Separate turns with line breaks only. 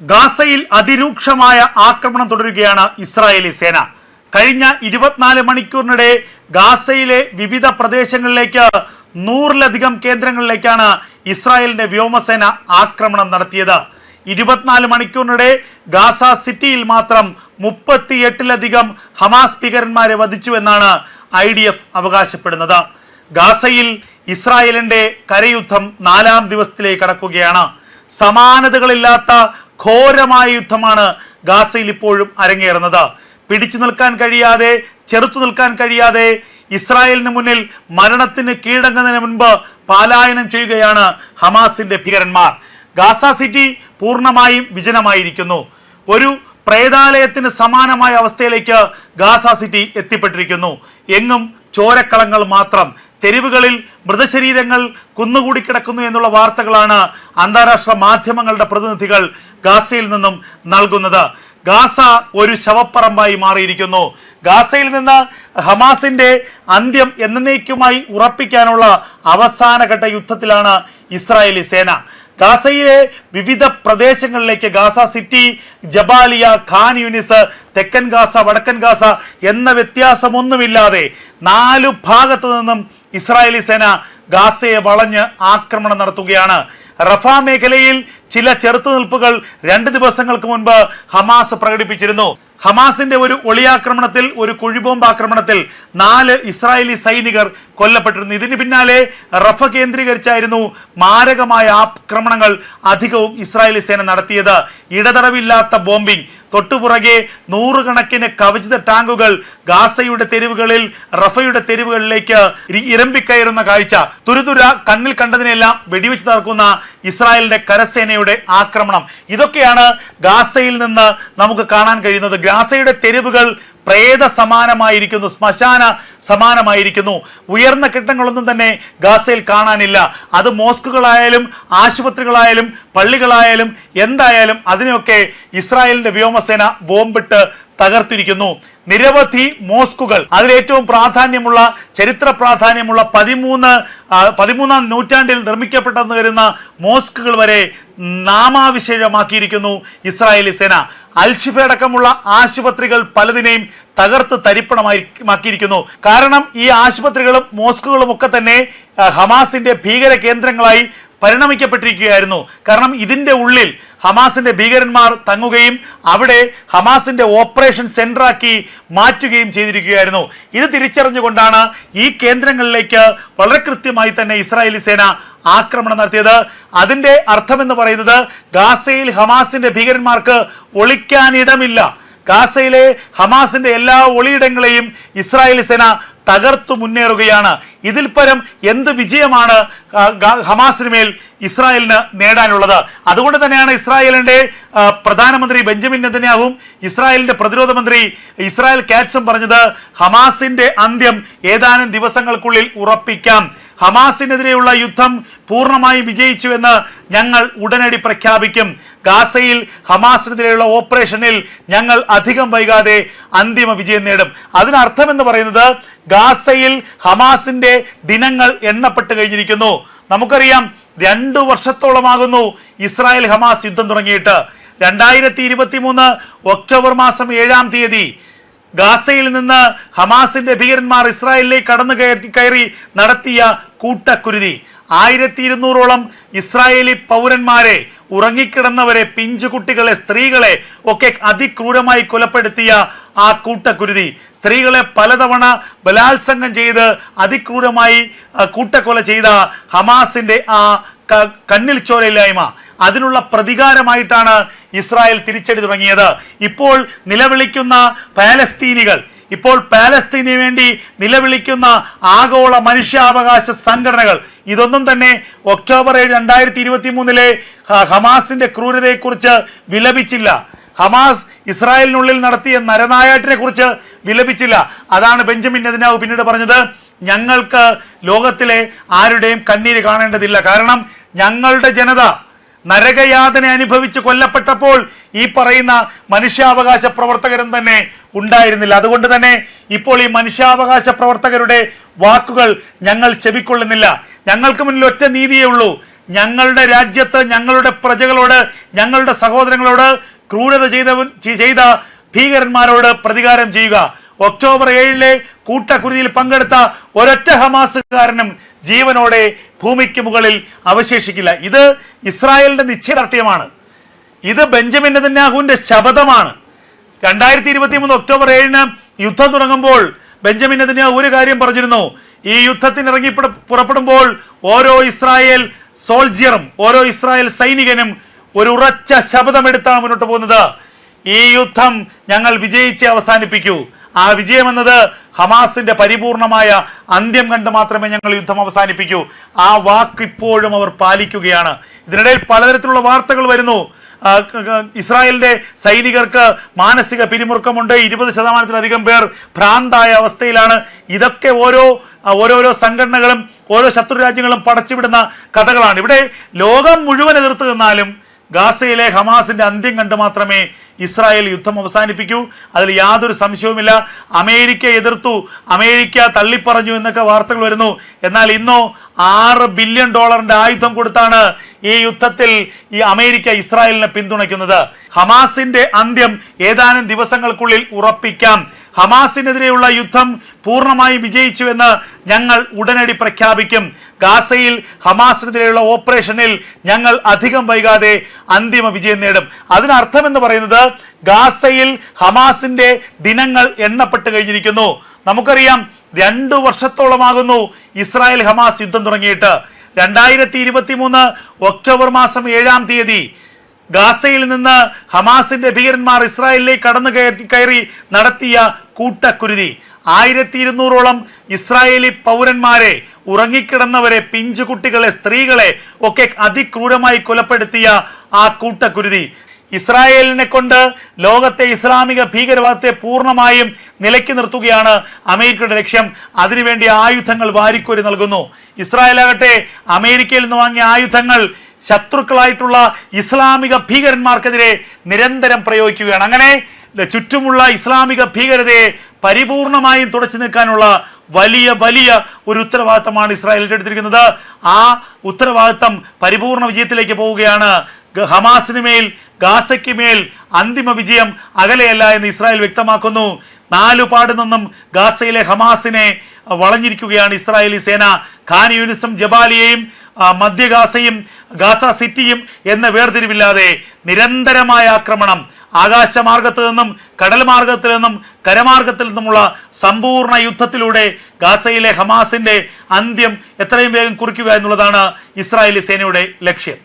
ഗാസയിൽ അതിരൂക്ഷമായ ആക്രമണം തുടരുകയാണ് ഇസ്രായേലി സേന. കഴിഞ്ഞ ഇരുപത്തിനാല് മണിക്കൂറിനിടെ ഗാസയിലെ വിവിധ പ്രദേശങ്ങളിലേക്ക് നൂറിലധികം കേന്ദ്രങ്ങളിലേക്കാണ് ഇസ്രായേലിന്റെ വ്യോമസേന ആക്രമണം നടത്തിയത്. ഇരുപത്തിനാല് മണിക്കൂറിനിടെ ഗാസ സിറ്റിയിൽ മാത്രം മുപ്പത്തിയെട്ടിലധികം ഹമാസ് ഭീകരന്മാരെ വധിച്ചുവെന്നാണ് ഐ ഡി എഫ് അവകാശപ്പെടുന്നത്. ഗാസയിൽ ഇസ്രായേലിന്റെ കരയുദ്ധം നാലാം ദിവസത്തിലേക്ക് കടക്കുകയാണ്. സമാനതകളില്ലാത്ത ഘോരമായ യുദ്ധമാണ് ഗാസയിൽ ഇപ്പോഴും അരങ്ങേറുന്നത്. പിടിച്ചു നിൽക്കാൻ കഴിയാതെ ചെറുത്തു നിൽക്കാൻ കഴിയാതെ ഇസ്രായേലിന് മുന്നിൽ മരണത്തിന് കീഴടങ്ങുന്നതിന് മുൻപ് പാലായനം ചെയ്യുകയാണ് ഹമാസിന്റെ ഭീകരന്മാർ. ഗാസ സിറ്റി പൂർണമായും വിജനമായിരിക്കുന്നു. ഒരു പ്രേതാലയത്തിന് സമാനമായ അവസ്ഥയിലേക്ക് ഗാസ സിറ്റി എത്തിപ്പെട്ടിരിക്കുന്നു. എങ്ങും ചോരക്കളങ്ങൾ മാത്രം തെരുവുകളിൽ മൃതശരീരങ്ങൾ കുന്നുകൂടി കിടക്കുന്നു എന്നുള്ള വാർത്തകളാണ് അന്താരാഷ്ട്ര മാധ്യമങ്ങളുടെ പ്രതിനിധികൾ ഗാസയിൽ നിന്നും നൽകുന്നത്. ഗാസ ഒരു ശവപ്പറമ്പായി മാറിയിരിക്കുന്നു. ഗാസയിൽ നിന്ന് ഹമാസിന്റെ അന്ത്യം എന്നേക്കുമായി ഉറപ്പിക്കാനുള്ള അവസാനഘട്ട യുദ്ധത്തിലാണ് ഇസ്രായേലി സേന. ഗാസയിലെ വിവിധ പ്രദേശങ്ങളിലേക്ക് Gaza city Jabalia Khan Younis തെക്കൻ ഗാസ വടക്കൻ ഗാസ എന്ന വ്യത്യാസമൊന്നുമില്ലാതെ നാലു ഭാഗത്തു നിന്നും ഇസ്രായേലി സേന ഗാസയെ വളഞ്ഞ് ആക്രമണം നടത്തുകയാണ്. റഫ മേഖലയിൽ ചില ചെറുത്തുനിൽപ്പുകൾ രണ്ട് ദിവസങ്ങൾക്ക് മുൻപ് ഹമാസ് പ്രകടിപ്പിച്ചിരുന്നു. ഹമാസിന്റെ ഒരു ഒളിയാക്രമണത്തിൽ ഒരു കുഴിബോംബ് ആക്രമണത്തിൽ നാല് ഇസ്രായേലി സൈനികർ കൊല്ലപ്പെട്ടിരുന്നു. ഇതിന് പിന്നാലെ റഫ കേന്ദ്രീകരിച്ചായിരുന്നു മാരകമായ ആക്രമണങ്ങൾ അധികവും ഇസ്രായേലി സേന നടത്തിയത്. ഇടതടവില്ലാത്ത ബോംബിംഗ് തൊട്ടുപുറകെ നൂറുകണക്കിന് കവചിത ടാങ്കുകൾ ഗാസയുടെ തെരുവുകളിൽ റഫയുടെ തെരുവുകളിലേക്ക് ഇരമ്പിക്കയറുന്ന കാഴ്ച. തുരുതുര കണ്ണിൽ കണ്ടതിനെല്ലാം വെടിവെച്ച് തകർക്കുന്ന ഇസ്രായേലിന്റെ കരസേനയുടെ ആക്രമണം. ഇതൊക്കെയാണ് ഗാസയിൽ നിന്ന് നമുക്ക് കാണാൻ കഴിയുന്നത്. ഗാസയുടെ തെരുവുകൾ പ്രേത സമാനമായിരിക്കുന്നു ശ്മശാന സമാനമായിരിക്കുന്നു. ഉയർന്ന കെട്ടിടങ്ങളൊന്നും തന്നെ ഗാസയിൽ കാണാനില്ല. അത് മോസ്കുകളായാലും ആശുപത്രികളായാലും പള്ളികളായാലും എന്തായാലും അതിനെയൊക്കെ ഇസ്രായേലിന്റെ വ്യോമസേന ബോംബിട്ട് തകർത്തിരിക്കുന്നു. നിരവധി മോസ്കുകൾ. അതിലേറ്റവും പ്രാധാന്യമുള്ള ചരിത്ര പ്രാധാന്യമുള്ള പതിമൂന്ന് പതിമൂന്നാം നൂറ്റാണ്ടിൽ നിർമ്മിക്കപ്പെട്ടെന്ന് വരുന്ന മോസ്കുകൾ വരെ നാമാവിശേഷമാക്കിയിരിക്കുന്നു ഇസ്രായേലി സേന. അൽഷിഫ അടക്കമുള്ള ആശുപത്രികൾ പലതിനെയും തകർത്ത് തരിപ്പണമാക്കിയിരിക്കുന്നു കാരണം ഈ ആശുപത്രികളും മോസ്കുകളും ഒക്കെ തന്നെ ഹമാസിന്റെ ഭീകര കേന്ദ്രങ്ങളായി പരിണമിക്കപ്പെട്ടിരിക്കുകയായിരുന്നു. കാരണം ഇതിന്റെ ഉള്ളിൽ ഹമാസിന്റെ ഭീകരന്മാർ തങ്ങുകയും അവിടെ ഹമാസിന്റെ ഓപ്പറേഷൻ സെന്ററാക്കി മാറ്റുകയും ചെയ്തിരിക്കുകയായിരുന്നു. ഇത് തിരിച്ചറിഞ്ഞുകൊണ്ടാണ് ഈ കേന്ദ്രങ്ങളിലേക്ക് വളരെ കൃത്യമായി തന്നെ ഇസ്രായേലി സേന ആക്രമണം നടത്തിയത്. അതിന്റെ അർത്ഥമെന്ന് പറയുന്നത് ഗാസയിൽ ഹമാസിന്റെ ഭീകരന്മാർക്ക് ഒളിക്കാനിടമില്ല. ഗാസയിലെ ഹമാസിന്റെ എല്ലാ ഒളിയിടങ്ങളെയും ഇസ്രായേലി സേന തകർത്തു മുന്നേറുകയാണ്. ഇതിൽ പരം എന്ത് വിജയമാണ് ഹമാസിന് മേൽ ഇസ്രായേലിന് നേടാനുള്ളത്? അതുകൊണ്ട് തന്നെയാണ് ഇസ്രായേലിന്റെ പ്രധാനമന്ത്രി ബെഞ്ചമിൻ നെതന്യാഹും ഇസ്രായേലിന്റെ പ്രതിരോധ മന്ത്രി ഇസ്രായേൽ കാറ്റ്സും പറഞ്ഞത് ഹമാസിന്റെ അന്ത്യം ഏതാനും ദിവസങ്ങൾക്കുള്ളിൽ ഉറപ്പിക്കാം. ഹമാസിനെതിരെയുള്ള യുദ്ധം പൂർണമായി വിജയിച്ചുവെന്ന് ഞങ്ങൾ ഉടനടി പ്രഖ്യാപിക്കും. ഗാസയിൽ ഹമാസിനെതിരെയുള്ള ഓപ്പറേഷനിൽ ഞങ്ങൾ അധികം വൈകാതെ അന്തിമ വിജയം നേടും. അതിനർത്ഥം എന്ന് പറയുന്നത് ഗാസയിൽ ഹമാസിന്റെ ദിനങ്ങൾ എണ്ണപ്പെട്ട് കഴിഞ്ഞിരിക്കുന്നു. നമുക്കറിയാം രണ്ടു വർഷത്തോളമാകുന്നു ഇസ്രായേൽ ഹമാസ് യുദ്ധം തുടങ്ങിയിട്ട്. രണ്ടായിരത്തി ഇരുപത്തി മൂന്ന് ഒക്ടോബർ മാസം ഏഴാം തീയതി ഗാസയിൽ നിന്ന് ഹമാസിന്റെ ഭീകരന്മാർ ഇസ്രായേലിലേക്ക് കടന്നു കയറി നടത്തിയ കൂട്ടക്കുരുതി. ആയിരത്തി ഇരുന്നൂറോളം ഇസ്രായേലി പൗരന്മാരെ ഉറങ്ങിക്കിടന്നവരെ പിഞ്ചുകുട്ടികളെ സ്ത്രീകളെ ഒക്കെ അതിക്രൂരമായി കൊലപ്പെടുത്തിയ ആ കൂട്ടക്കുരുതി. സ്ത്രീകളെ പലതവണ ബലാത്സംഗം ചെയ്ത് അതിക്രൂരമായി കൂട്ടക്കൊല ചെയ്ത ഹമാസിന്റെ ആ കണ്ണിൽ ചോരയില്ലായ്മ അതിനുള്ള പ്രതികാരമായിട്ടാണ് ഇസ്രായേൽ തിരിച്ചടി തുടങ്ങിയത്. ഇപ്പോൾ നിലവിളിക്കുന്ന പാലസ്തീനികൾ ഇപ്പോൾ പാലസ്തീനു വേണ്ടി നിലവിളിക്കുന്ന ആഗോള മനുഷ്യാവകാശ സംഘടനകൾ ഇതൊന്നും തന്നെ ഒക്ടോബർ ഏഴ് രണ്ടായിരത്തി ഇരുപത്തി മൂന്നിലെ ഹമാസിന്റെ ക്രൂരതയെക്കുറിച്ച് വിലപിച്ചില്ല. ഹമാസ് ഇസ്രായേലിനുള്ളിൽ നടത്തിയ നരനായാട്ടിനെ കുറിച്ച് വിലപിച്ചില്ല. അതാണ് ബെഞ്ചമിൻ നെതിനാവ് പിന്നീട് പറഞ്ഞത്. ഞങ്ങൾക്ക് ലോകത്തിലെ ആരുടെയും കണ്ണീര് കാണേണ്ടതില്ല. കാരണം ഞങ്ങളുടെ ജനത നരകയാതന അനുഭവിച്ച് കൊല്ലപ്പെട്ടപ്പോൾ ഈ പറയുന്ന മനുഷ്യാവകാശ പ്രവർത്തകരും തന്നെ ഉണ്ടായിരുന്നില്ല. അതുകൊണ്ട് തന്നെ ഇപ്പോൾ ഈ മനുഷ്യാവകാശ പ്രവർത്തകരുടെ വാക്കുകൾ ഞങ്ങൾ ചെവിക്കൊള്ളുന്നില്ല. ഞങ്ങൾക്ക് മുന്നിൽ ഒറ്റ നീതിയേ ഉള്ളൂ. ഞങ്ങളുടെ രാജ്യത്ത് ഞങ്ങളുടെ പ്രജകളോട് ഞങ്ങളുടെ സഹോദരങ്ങളോട് ക്രൂരത ചെയ്ത ചെയ്ത ഭീകരന്മാരോട് പ്രതികാരം ചെയ്യുക. ഒക്ടോബർ ഏഴിലെ കൂട്ടക്കുരുതിയിൽ പങ്കെടുത്ത ഒരൊറ്റ ഹമാസുകാരനും ജീവനോടെ ഭൂമിക്ക് മുകളിൽ അവശേഷിക്കില്ല. ഇത് ഇസ്രായേലിന്റെ നിശ്ചയദാർഢ്യമാണ്. ഇത് ബെഞ്ചമിൻ നെതന്യാഹുവിന്റെ ശബദമാണ് രണ്ടായിരത്തി ഇരുപത്തി മൂന്ന് ഒക്ടോബർ ഏഴിന് യുദ്ധം തുടങ്ങുമ്പോൾ ബെഞ്ചമിൻ നെതന്യാഹു ഒരു കാര്യം പറഞ്ഞിരുന്നു. ഈ യുദ്ധത്തിന് ഇറങ്ങി പുറ- പുറപ്പെടുമ്പോൾ ഓരോ ഇസ്രായേൽ സോൾജിയറും ഓരോ ഇസ്രായേൽ സൈനികനും ഒരു ഉറച്ച ശബ്ദമെടുത്താണ് മുന്നോട്ട് പോകുന്നത്. ഈ യുദ്ധം ഞങ്ങൾ വിജയിച്ച് അവസാനിപ്പിക്കൂ. ആ വിജയം എന്നത് ഹമാസിന്റെ പരിപൂർണമായ അന്ത്യം കണ്ട് മാത്രമേ ഞങ്ങൾ യുദ്ധം അവസാനിപ്പിക്കൂ. ആ വാക്ക് ഇപ്പോഴും അവർ പാലിക്കുകയാണ്. ഇതിനിടയിൽ പലതരത്തിലുള്ള വാർത്തകൾ വരുന്നു. ഇസ്രായേലിന്റെ സൈനികർക്ക് മാനസിക പിരിമുറുക്കമുണ്ട്. ഇരുപത് ശതമാനത്തിലധികം പേർ ഭ്രാന്തായ അവസ്ഥയിലാണ്. ഇതൊക്കെ ഓരോ ഓരോരോ സംഘടനകളും ഓരോ ശത്രു രാജ്യങ്ങളും പടച്ചുവിടുന്ന കഥകളാണ്. ഇവിടെ ലോകം മുഴുവൻ എതിർത്ത് നിന്നാലും ഗാസയിലെ ഹമാസിന്റെ അന്ത്യം കണ്ട് മാത്രമേ ഇസ്രായേൽ യുദ്ധം അവസാനിപ്പിക്കൂ. അതിൽ യാതൊരു സംശയവുമില്ല. അമേരിക്ക എതിർത്തു. അമേരിക്ക തള്ളിപ്പറഞ്ഞു എന്നൊക്കെ വാർത്തകൾ വരുന്നു. എന്നാൽ ഇന്നോ ആറ് ബില്യൺ ഡോളറിന്റെ ആയുധം കൊടുത്താണ് ഈ യുദ്ധത്തിൽ ഈ അമേരിക്ക ഇസ്രായേലിനെ പിന്തുണയ്ക്കുന്നത്. ഹമാസിന്റെ അന്ത്യം ഏതാനും ദിവസങ്ങൾക്കുള്ളിൽ ഉറപ്പിക്കാം. ഹമാസിനെതിരെയുള്ള യുദ്ധം പൂർണമായി വിജയിച്ചുവെന്ന് ഞങ്ങൾ ഉടനടി പ്രഖ്യാപിക്കും. ഗാസയിൽ ഹമാസിനെതിരെയുള്ള ഓപ്പറേഷനിൽ ഞങ്ങൾ അധികം വൈകാതെ അന്തിമ വിജയം നേടും. അതിനർത്ഥം എന്ന് പറയുന്നത് ഗാസയിൽ ഹമാസിന്റെ ദിനങ്ങൾ എണ്ണപ്പെട്ട് കഴിഞ്ഞിരിക്കുന്നു. നമുക്കറിയാം രണ്ടു വർഷത്തോളമാകുന്നു ഇസ്രായേൽ ഹമാസ് യുദ്ധം തുടങ്ങിയിട്ട്. രണ്ടായിരത്തി ഇരുപത്തി മൂന്ന് ഒക്ടോബർ മാസം ഏഴാം തീയതി ഗാസയിൽ നിന്ന് ഹമാസിന്റെ ഭീകരന്മാർ ഇസ്രായേലിലേക്ക് കടന്നു കയറി നടത്തിയ കൂട്ടക്കുരുതി. ആയിരത്തി ഇരുന്നൂറോളം ഇസ്രായേലി പൗരന്മാരെ ഉറങ്ങിക്കിടന്നവരെ പിഞ്ചുകുട്ടികളെ സ്ത്രീകളെ ഒക്കെ അതിക്രൂരമായി കൊലപ്പെടുത്തിയ ആ കൂട്ടക്കുരുതി. ഇസ്രായേലിനെ കൊണ്ട് ലോകത്തെ ഇസ്ലാമിക ഭീകരവാദത്തെ പൂർണമായും നിലയ്ക്ക് നിർത്തുകയാണ് അമേരിക്കയുടെ ലക്ഷ്യം. അതിനുവേണ്ടി ആയുധങ്ങൾ വാരിക്കോരി നൽകുന്നു. ഇസ്രായേൽ ആകട്ടെ അമേരിക്കയിൽ നിന്ന് വാങ്ങിയ ആയുധങ്ങൾ ശത്രുക്കളായിട്ടുള്ള ഇസ്ലാമിക ഭീകരന്മാർക്കെതിരെ നിരന്തരം പ്രയോഗിക്കുകയാണ്. അങ്ങനെ ചുറ്റുമുള്ള ഇസ്ലാമിക ഭീകരതയെ പരിപൂർണമായും തുടച്ചു നിൽക്കാനുള്ള വലിയ വലിയ ഒരു ഉത്തരവാദിത്തമാണ് ഇസ്രായേൽ ഏറ്റെടുത്തിരിക്കുന്നത് ആ ഉത്തരവാദിത്തം പരിപൂർണ വിജയത്തിലേക്ക് പോവുകയാണ്. ഹമാസിന് മേൽ ഗാസയ്ക്ക് മേൽ അന്തിമ വിജയം അകലെയല്ല എന്ന് ഇസ്രായേൽ വ്യക്തമാക്കുന്നു. നാലുപാട് നിന്നും ഗാസയിലെ ഹമാസിനെ വളഞ്ഞിരിക്കുകയാണ് ഇസ്രായേലി സേന. ഖാൻ യൂനിസും ജബാലിയെയും മധ്യ ഗാസയും ഗാസ സിറ്റിയും എന്ന വേർതിരിവില്ലാതെ നിരന്തരമായ ആക്രമണം ആകാശമാർഗത്ത് നിന്നും കടൽ മാർഗത്തിൽ നിന്നും കരമാർഗത്തിൽ നിന്നുമുള്ള സമ്പൂർണ യുദ്ധത്തിലൂടെ ഗാസയിലെ ഹമാസിന്റെ അന്ത്യം എത്രയും വേഗം കുറിക്കുക എന്നുള്ളതാണ് ഇസ്രായേലി സേനയുടെ ലക്ഷ്യം.